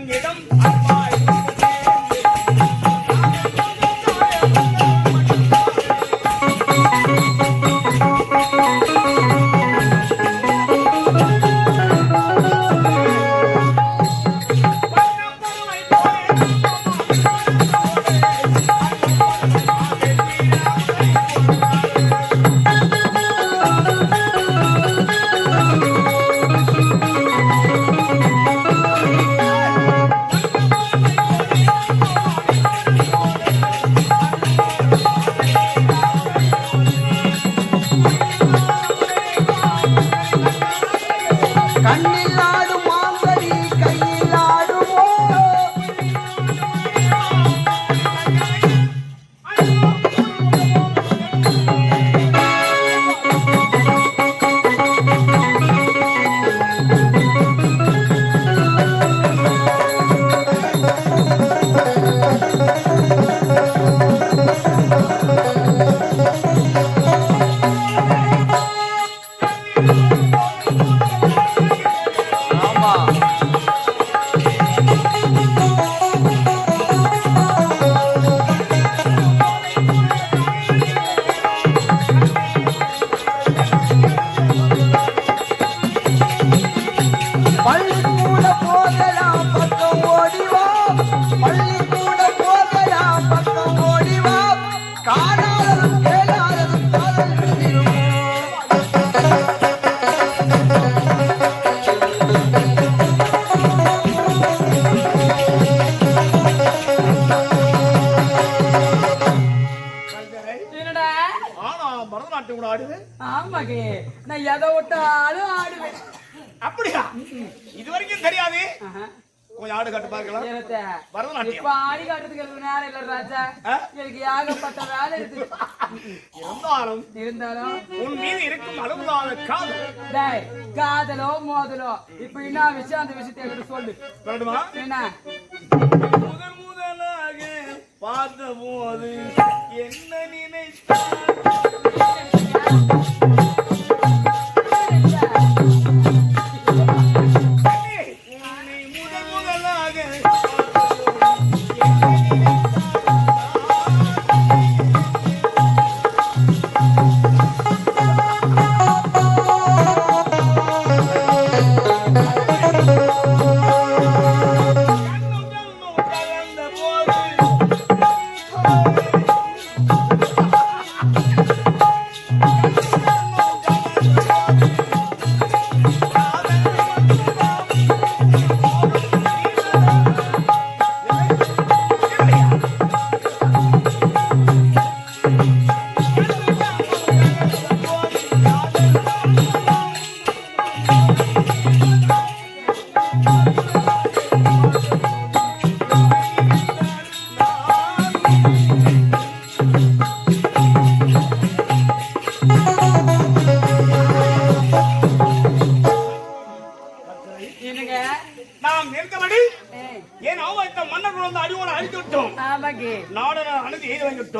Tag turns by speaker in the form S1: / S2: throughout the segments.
S1: உந்தன்
S2: ஆமாக்கே நான் எதை விட்டாலும் ஆடுவேன்.
S1: அப்படியா? இது வரைக்கும் தெரியாது. கொஞ்சம் ஆடு கட்டு பார்க்கலாம்? பரதநாட்டியம்.
S2: இப்ப ஆடி காட்டுறதுக்கு எனக்கு நேரம் இல்ல ராஜா? எனக்கு ஏகப்பட்ட வேலை இருக்கு.
S1: இருந்தாலும்
S2: இருந்தாலும்
S1: உன் மீது இருக்கும் அளவுதான காதல்.
S2: டேய் காதலோ மோதலோ இப்ப என்ன விஷயம்? அந்த விஷயத்தை என்கிட்ட சொல்லு.
S1: வேண்டுமா
S2: என்ன?
S1: முதன் முதலாக பார்த்த போது என்ன நினைத்தாய்?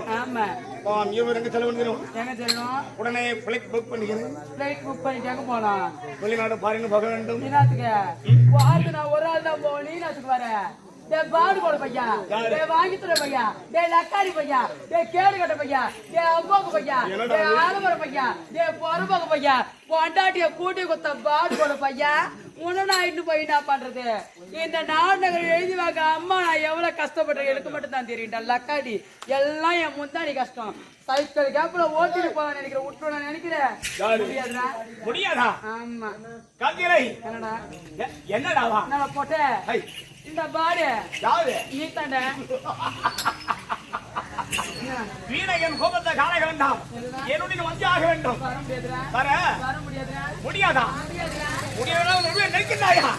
S1: வாங்கிவிட்டோம்
S2: ஆமா.
S1: இருவர் எங்க செலவு பண்ணிக்கிறோம்
S2: எங்க செல்லும்
S1: உடனே பிளைட் புக் பண்ணிக்கிறேன்
S2: ஃபிளைட் புக் பண்ணிட்டாங்க போனோம்
S1: வெளிநாடு பாருங்க போக வேண்டும்.
S2: என்னத்துக்கு வாரத்து நான் ஒரு ஆள் தான் போகணும் நீ என்னத்துக்கு வர. டே பாடு போட பையா? டே வாங்கி தர பையா. டே லக்காரி பையா. டே கேடு கட்ட பையா. டே அம்மாக்கு பையா. டே ஆலமர பையா. டே பொறம்போக்கு பையா. பொண்டாட்டிய கூட்டி குத்த பாடு போட பையா. நான் இன்னும் போய் என்ன பண்றது? இந்த நாடகர் எழுதி வாங்க அம்மா நான் எவ்வளவு கஷ்டப்படுறேன்? எனக்கு மட்டும் தான் தெரியும்டா லக்காடி எல்லாம் என் முந்தாடி கஷ்டம். சைக்கிள் கேப்ல ஓட்டிட்டு போலாம் நினைக்கிறேன். விட்டுருவேன் நினைக்கிறேன்.
S1: முடியாதா?
S2: ஆமா.
S1: கந்திரை
S2: என்னடா?
S1: எ- என்னடாவா
S2: நம்ம போட்ட?
S1: ஐ,
S2: இந்த பாடு
S1: யாரு?
S2: நீ தாண்ட.
S1: வீரகன் கோபத்தை காண வேண்டாம் என்னுடைய வந்து ஆக வேண்டும்.
S2: வர
S1: முடியாதா? முடியாதா? நெருக்கின்றாயா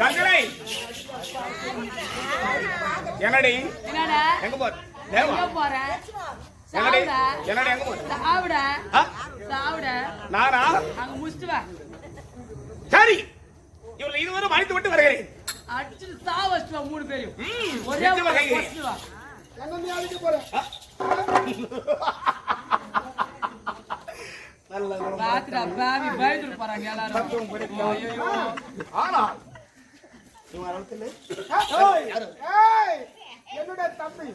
S1: கங்கனை என்னடி?
S2: என்னடா?
S1: எங்க போற தேவா.
S2: எங்க போற
S1: என்னடி
S2: சாவுட
S1: என்னடி எங்க போற
S2: சாவுட
S1: ஆ?
S2: சாவுட
S1: நானா
S2: அங்க முடிச்சுட்டு வா
S1: சரி இவர்கள் இருவரும் அழைத்து விட்டு வருகிறேன்
S2: அடிச்சுட்டு சா வச்சுட்டு வா மூணு பேரையும்
S1: ம்,
S2: ஒரே
S1: நிச்சயமாக
S2: ஒரு
S1: வருகிறேன்.
S2: வச்சுட்டு வா
S3: என்ன நீ அழைக்க போற? என்னுடைய தம்பி.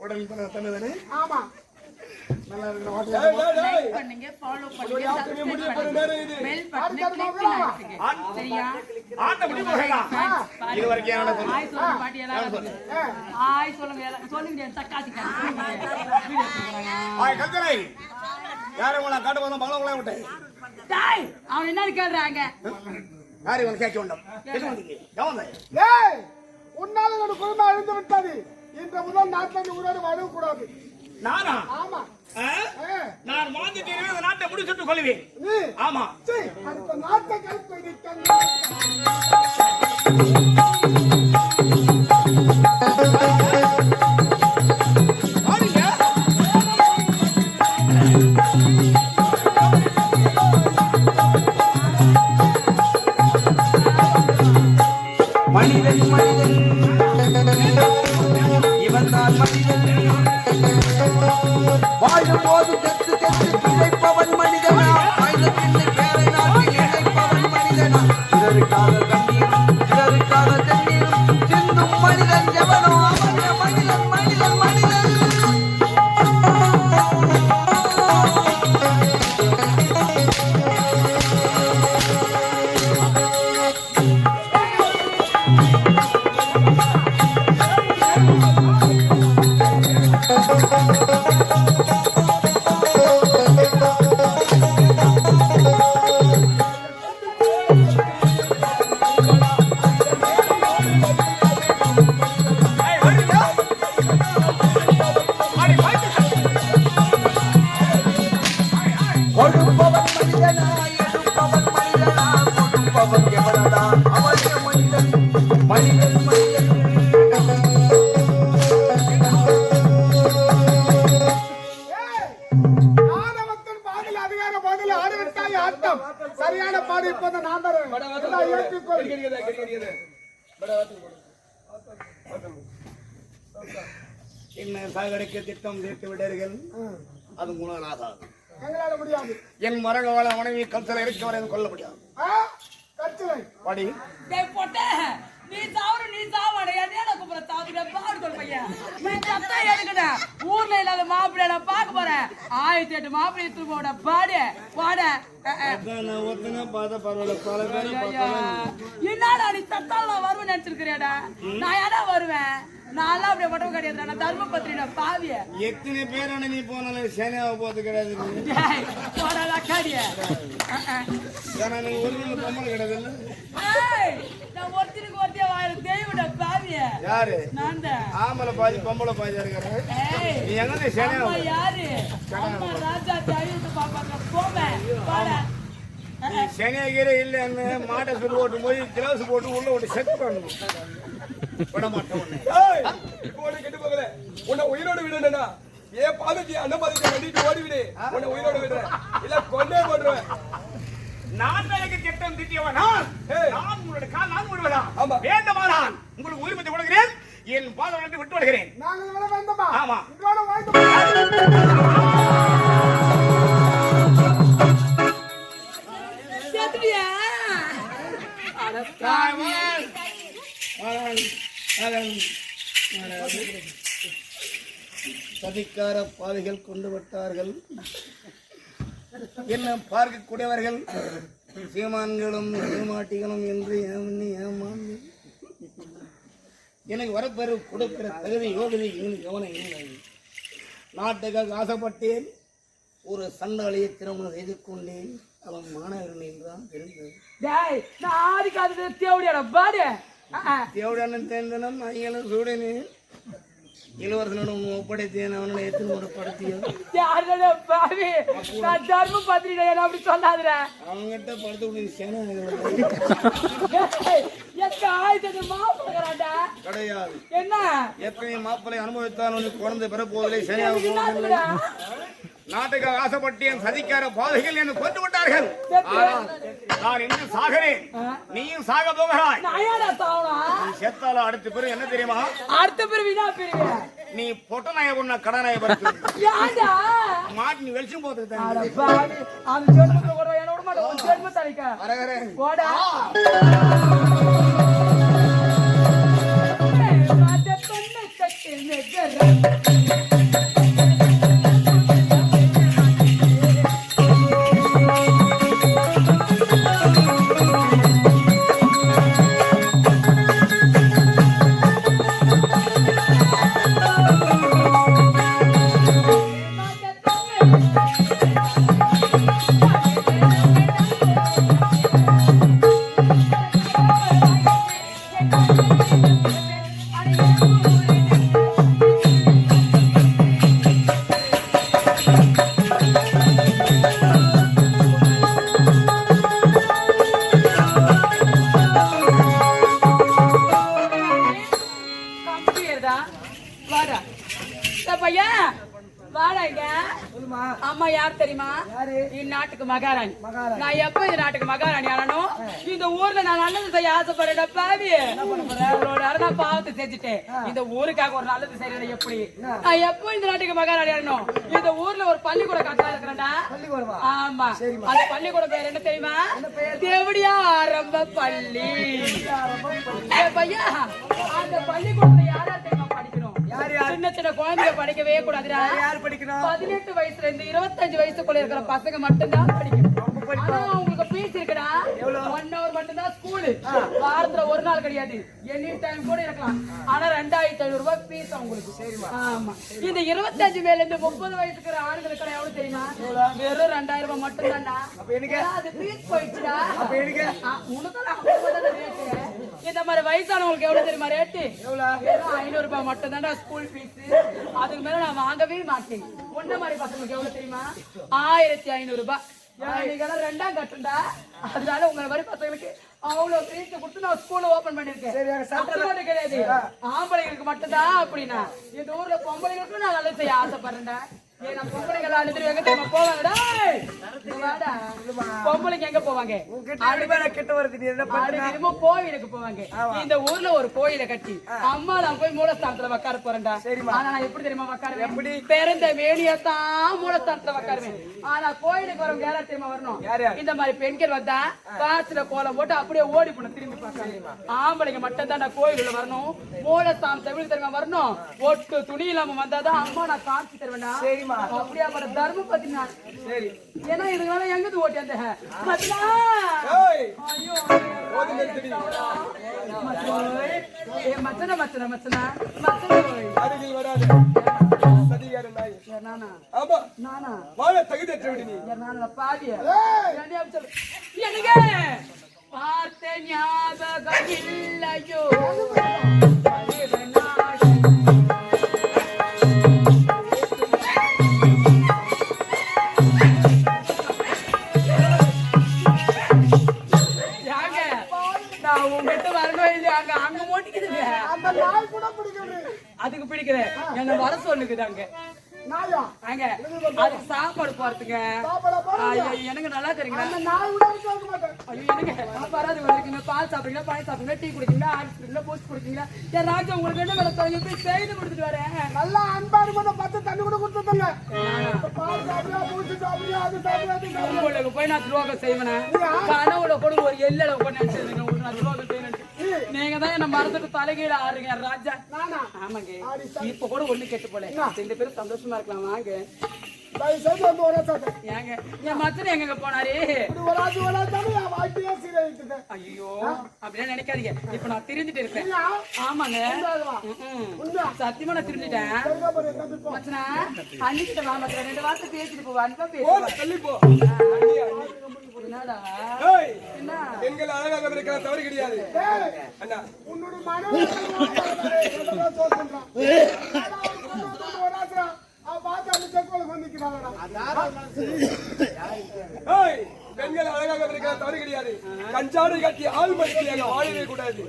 S1: உடல் பண்ண தந்ததானே
S3: ஆமா.
S2: பண்ணுங்க ஃபாலோ பண்ணுங்க சப்ஸ்கிரைப் பண்ணுங்க. பெல் பட்டனை கிளிக் பண்ணுங்க சரியா?
S1: ஆட்ட முடிவு போகலாம். இது வரைக்கும் என்னோட சொல்லு.
S2: ஹாய் சொல்லுங்க பாட்டி எல்லாரும் ஹாய் சொல்லுங்க. எல்லாரும் சொல்லுங்க தக்காசி வீடியோ எடுத்துக்கறாங்க
S1: ஆய் கல்கரை யாரும் உங்களை காட்டு போதும் பங்களா விட்டேன்
S2: டாய் அவன் என்னன்னு கேக்குறாங்க?
S1: யார் இவன் கேட்க வேண்டும்? கேட்க வந்தீங்க கவனம்
S3: ஏய் உன்னால என்னோட குடும்பம் அழிந்து விட்டது. இன்று முதல் நாட்டில் உயிரோடு வாழக்கூடாது
S1: நானா? நான் தீர்வே இந்த நாட்டை முடிச்சுட்டு கொள்வேன். ஆமா.
S3: அடுத்த நாட்டை கைப்பிடிக்க
S1: என்ன சாகடிக்க திட்டம் தீர்த்து விட்டார்கள் அது
S3: முடியாது.
S1: என் மரகவாள மனைவி கல்சல இறக்கி வரை கொல்ல முடியாது
S2: நீ சாவற நீ சாவட. என்ன கூப்பிட சாப்பிட பாடு கொள் பையன். நீ சத்தா எடுக்கடா ஊர்ல இல்லாத மாப்பிள்ளை நான் பார்க்க போறேன். ஆயிரத்தி எட்டு மாப்பிள்ளை எடுத்து போட. பாடு பாட. என்னடா நீ சத்தால வருவேன் நினைச்சிருக்கிறியாடா? நான் ஏடா வருவேன். நான்லாம் அப்படியே மட்டும் கிடையாது நான் தர்ம பத்திரிடா பாவிய.
S1: எத்தனை பேர் நீ போனாலும் சேனையாவை போறது கிடையாது
S2: டேய் போடா லக்காடிய
S1: ஏன்னா நீ ஒரு நாள் பொம்பளை கிடையாது இல்ல
S2: ஏய் நான் ஒருத்தருக்கு ஒருத்திய வாயில தெய்வடா பாவிய.
S1: யாரு?
S2: நான் தான்.
S1: ஆம்பளை பாதி பொம்பளை பாதி இருக்கிற
S2: ஏய்
S1: நீ எங்க சேனையா
S2: யாரு? ராஜா தயிர் பாப்பாங்க. போவேன்
S1: இல்லைன்னு மாட்டை சுட்டு ஓட்டு போய் கிளாஸ் போட்டு உள்ள ஓட்டு செக் பண்ணணும் விட மாட்டேன் உன்னை.
S4: உயிரோடு விடுனா ஏன் பாதத்தி அண்ணன் பாதத்தை கட்டிட்டு ஓடி விடு உன்னை உயிரோடு விடுறேன். இல்ல கொண்டே போடுறேன்
S1: நான் எனக்கு திட்டம் திட்டியவன். நான் உங்களுடைய கால் நான் விடுவதா
S4: ஆமா.
S1: வேண்டுமானால் உங்களுக்கு உரிமத்தை கொடுக்கிறேன். என் பாதம் வந்து விட்டு விடுகிறேன்.
S3: நாங்கள் வேண்டுமா?
S1: ஆமா.
S2: அட சாமி
S1: சதிக்கார பாதைகள் கொண்டு விட்டார்கள். என்ன பார்க்கக்கூடியவர்கள் சீமான்களும் சீமாட்டிகளும் என்று ஏமனி ஏமாந்து எனக்கு வரப்பெரு கொடுக்கிற தகுதி யோகதி இன்னும் கவனம் இல்லை. நாட்டுக்காக ஆசைப்பட்டேன். ஒரு சண்டாளியை திருமணம் செய்து கொண்டேன். அவன் மாணவர்கள் என்றான் தெரிந்தது.
S2: டேய் நான் ஆதி காலத்துல தேவடியாடா பாடு
S1: சூடனே இளவரசனிடம் ஒப்படைத்தேன் அவனை எத்தனை முறை படுத்தியோ?
S2: யாருடா பாவி? நான் தர்ம பத்திரிடா என்ன அப்படி சொல்லாதடா.
S1: அவங்ககிட்ட படுத்து விட்டு சேனை
S2: ஆயிரத்தி மாப்பிள்ளைடா
S1: கிடையாது.
S2: என்ன?
S1: எத்தனை மாப்பிளை அனுபவித்தான் உனக்கு குழந்தை பிறப்போதிலே சரியாக
S2: எனக்கு
S1: போவதில்லை நாட்டுக்கு ஆசைப்பட்டேன் சதிக்கார பாதைகள் என்று கொண்டு விட்டார்கள் நான் இன்னும் சாகிறேன். நீயும் சாக போகிறாய். செத்தால அடுத்த பிறகு என்ன தெரியுமா?
S2: அடுத்த என்ன பிறவி?
S1: நீ பொட்ட நாய பொண்ண கடனாய படுத்து? மாட்டு நீ வெளிச்சம் போத்துக்கு
S2: அம்மா யார் தெரியுமா? இந்நாட்டுக்கு மகாராணி. நான் எப்ப இந்த நாட்டுக்கு மகாராணி ஆனனும் இந்த ஊர்ல நான் நல்லது செய்ய ஆசைப்படுறேன் பாவி. பாவத்தை செஞ்சுட்டேன். இந்த ஊருக்காக ஒரு நல்லது செய்யறது எப்படி? நான் எப்போ இந்த நாட்டுக்கு மகாராணி ஆனனும் இந்த ஊர்ல ஒரு பள்ளிக்கூடம் கட்டா இருக்கிறேன்டா. ஆமா. அந்த பள்ளிக்கூடம் பேர் என்ன தெரியுமா? தேவடியா ஆரம்ப பள்ளி. பையா அந்த பள்ளிக்கூடத்துல யாரா தெரியுமா படிக்கணும்? சின்ன சின்ன குழந்தைங்க படிக்கவே கூடாதுடா. பதினெட்டு வயசுல இருந்து இருபத்தஞ்சு வயசுக்குள்ள இருக்கிற பசங்க மட்டும்தான் படிக்கணும். இருக்குடா ஒன் ஹவர் மட்டும்தான் ஸ்கூலு வாரத்துல ஒரு நாள் கிடையாது. எனி டைம் கூட இருக்கலாம். ஆனா ரெண்டாயிரத்தி ஐநூறு ரூபாய் ஃபீஸ் உங்களுக்கு ஆமா. இந்த இருபத்தஞ்சு மேல இருந்து முப்பது வயசுக்கு இருக்கிற ஆண்களுக்கு எவ்வளவு தெரியுமா? வெறும் ரெண்டாயிரம் ரூபாய் மட்டும்தான்டா ஏன்னா அது ஃபீஸ் போயிடுச்சுடா. தானே rate. இந்த மாதிரி வயசானவங்களுக்கு எவ்வளவு தெரியுமா ரேட்டு ஐநூறு ரூபாய் மட்டும் தான்டா ஸ்கூல் ஃபீஸ் அதுக்கு மேல நான் வாங்கவே மாட்டேன். ஒன்ன மாதிரி பசங்களுக்கு எவ்வளவு தெரியுமா? ஆயிரத்தி ஐநூறு ரூபாய். ரெண்டாம் கட்டுண்டா. அதனால உங்களை மாதிரி பசங்களுக்கு அவ்வளவு ஃபீஸ் கொடுத்து நான் பண்ணிருக்கேன் அப்படி மட்டும் கிடையாது. ஆம்பளைங்களுக்கு மட்டும்தான் அப்படின்னா. இந்த ஊர்ல பொம்பளைங்களுக்கும் நான் நல்லது செய்ய ஆசைப்படுறேன்டா. அழுதுரு எங்க போவாங்க.
S3: கிட்ட வருது நீ என்ன
S2: ஆடு தினமோ கோயிலுக்கு போவாங்க. இந்த ஊர்ல ஒரு கோயிலை கட்டி அம்மா நான் போய் மூலஸ்தானத்துல உட்கார போறேன்டா. ஆனா நான் எப்படி தெரியுமா உட்காருவேன் எப்படி? பிறந்த வேணியத்தான் மூலஸ்தானத்துல உட்காருவேன் ஆனா கோயிலுக்கு வரவங்க யாரா தெரியுமா வரணும்? இந்த மாதிரி பெண்கள் வந்தா காசுல கோலம் போட்டு அப்படியே ஓடி போன திரும்பி பார்க்காங்க ஆம்பளைங்க மட்டும் தான் நான் வரணும். மூலஸ்தானத்தை எப்படி தெரியுமா வரணும். ஒட்டு துணி இல்லாம வந்தாதான் அம்மா நான் காட்சி தருவேனா
S3: சரிம்மா.
S2: அப்படியா பட தர்மம் பத்தி நான்
S3: சரி.
S2: ஏன்னா இதுனால எங்கது ஓட்டி அந்த
S4: ஏய்!
S2: ஐயோ. ஏ மச்சன மச்சன மச்சன மச்சன.
S4: அருகில் வராது. சதிகார நாய்
S2: நானா? அதுக்கு பிடிக்கல. என்ன வர சொல்லுக்குது அங்க அங்க அதுக்கு சாப்பாடு போறதுங்க எனக்கு நல்லா தெரியுங்க எனக்கு வராது வந்திருக்கீங்க பால் சாப்பிடுறீங்களா? பால் சாப்பிடுறீங்களா? டீ குடிக்கீங்களா ஆர்ஸ் குடிக்கீங்களா போஸ்ட் குடிக்கீங்களா என் ராஜா உங்களுக்கு என்ன வேலை தரீங்க போய் செய்து கொடுத்துட்டு வரேன்.
S5: நல்லா அன்பா இருக்கும் பத்து தண்ணி கூட கொடுத்துருங்க அது அது.
S2: உங்களுக்கு போய் நான் துரோகம் செய்வேன். கனவுல கூட ஒரு எல்லளவு கூட நினைச்சிருந்தீங்க. உங்களுக்கு நான் துரோகம் செய்யணும் நீங்க தான் என்ன மறந்துட்டு தலைகீழ ஆடுறீங்க ராஜா. ஆமாங்க. இப்ப கூட ஒண்ணு கெட்டு போல. ரெண்டு பேரும் சந்தோஷமா இருக்கலாம் வாங்க. ஏங்க என் மச்சன் எங்க போனாரு? ஐயோ அப்படிலாம் நினைக்காதீங்க. இப்ப நான் திருந்திட்டு இருக்கேன். ஆமாங்க? சத்தியமா நான் திருந்திட்டேன்? மச்சனா அன்னிக்கிட்ட வா மச்சனா. ரெண்டு வார்த்தை பேசிட்டு பேசுவா
S4: பெண்கள் அழகாக இருக்கிற தவறு கிடையாது. அண்ணா.
S5: உன்னோட அவ பார்த்து அந்த செக்கோல வந்து
S4: பெண்கள் அழகாக இருக்க தவறு கிடையாது. கஞ்சாடை கட்டி ஆள் மடிக்கையாக வாழவே கூடாது.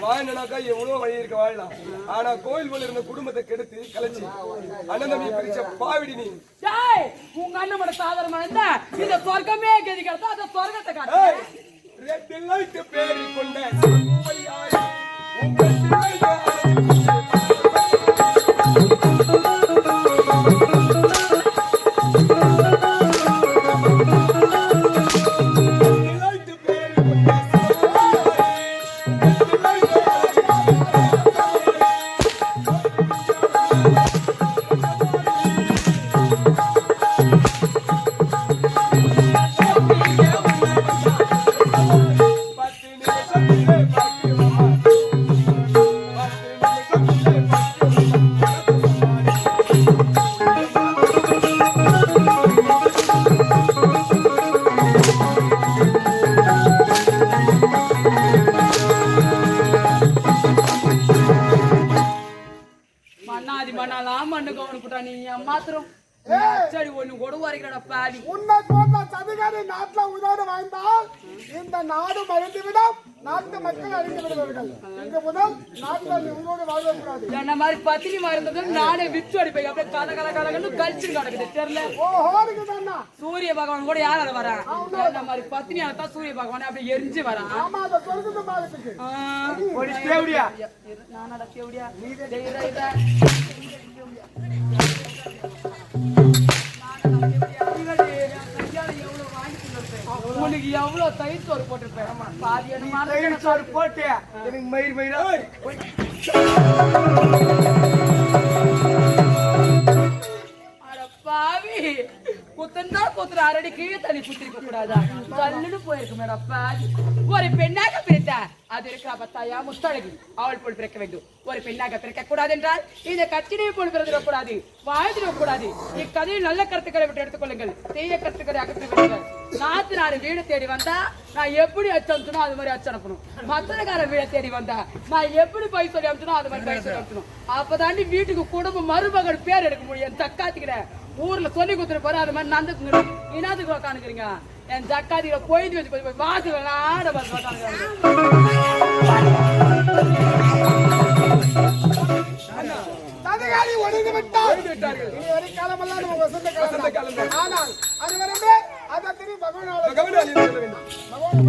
S4: வாழனாக்கா எவ்வளவு வழி இருக்க வாழலாம் ஆனா கோயில் போல இருந்த குடும்பத்தை கெடுத்து கலைச்சு அண்ணன் தம்பி பிரிச்ச பாவிடி நீ.
S2: உங்க அண்ணன் சாதாரணமா இருந்தா இந்த சொர்க்கமே கதி கிடத்தா அந்த சொர்க்கத்தை காட்டு.
S4: ஏய், ரெட் லைட் பேரு கொண்ட உங்கள்
S5: இந்த நாடு மறைந்துவிடும். நாட்டு மக்கள் அழிந்து விடுவார்கள் இன்று முதல் நாட்டில் நீ உயிரோடு வாழக்கூடாது
S2: என்ன மாதிரி பத்தினி இருந்தது நானே விட்டு அடிப்பேன். அப்படியே கல கல கலகன்னு கழிச்சு கிடக்குது. தெரியல?
S5: ஓஹோ
S2: சூரிய பகவான் கூட யாரால வரா? என்ன மாதிரி பத்தினியால தான் சூரிய பகவான் அப்படியே எரிஞ்சு வரான்
S5: ஆமா அந்த சொர்க்கத்து
S4: ஒரு தேவடியா
S2: நானடா எவ்வளவு தயிர் சோறு போட்டிருப்பேன் பாதி என்ன மாதிரி
S4: போட்டு எனக்கு மயிர் மயிரா?
S2: பாவி. குத்தந்தா குத்துற அரடி கீழே தள்ளி குத்திருக்க கூடாதா? தள்ளுன்னு போயிருக்கு மேடம் பாவி ஒரு பெண்ணாக பிறந்த அது இருக்கிற பத்தாயா முஸ்தழகி அவள் போல் பிறக்க வேண்டும். ஒரு பெண்ணாக பிறக்க கூடாது என்றால் இந்த கட்சியை போல் பிறந்திட கூடாது கூடாது இக்கதையில் நல்ல கருத்துக்களை விட்டு எடுத்துக்கொள்ளுங்கள் தீய கருத்துக்களை அகற்றி விடுங்கள். நாத்து வீடு தேடி வந்தா நான் எப்படி அச்சனும் அது மாதிரி அச்சனுக்கணும் மத்தனக்கார வீடை தேடி வந்தா நான் எப்படி பை சொல்லி அனுப்பணும் அது மாதிரி பை சொல்லி அனுப்பணும். அப்பதாண்டி வீட்டுக்கு குடும்ப மருமகள் பேர் எடுக்க முடியும். என் ஊர்ல சொல்லி கொடுத்துட்டு போற அது மாதிரி நந்துக்குங்க இனாத்துக்கு உக்காந்துக்கிறீங்க. என் ஜக்காதிகளை போயிட்டு வச்சு போய் வாசு விளாட
S5: சதிகாரி ஒழிந்து விட்டால்
S4: விட்டார்கள்.
S5: இனி வரை காலமெல்லாம் நம்ம வசந்த காலம்
S4: காலம்.
S5: ஆனால் அது வரவே அதை திரும்பி பகவான் பகவான்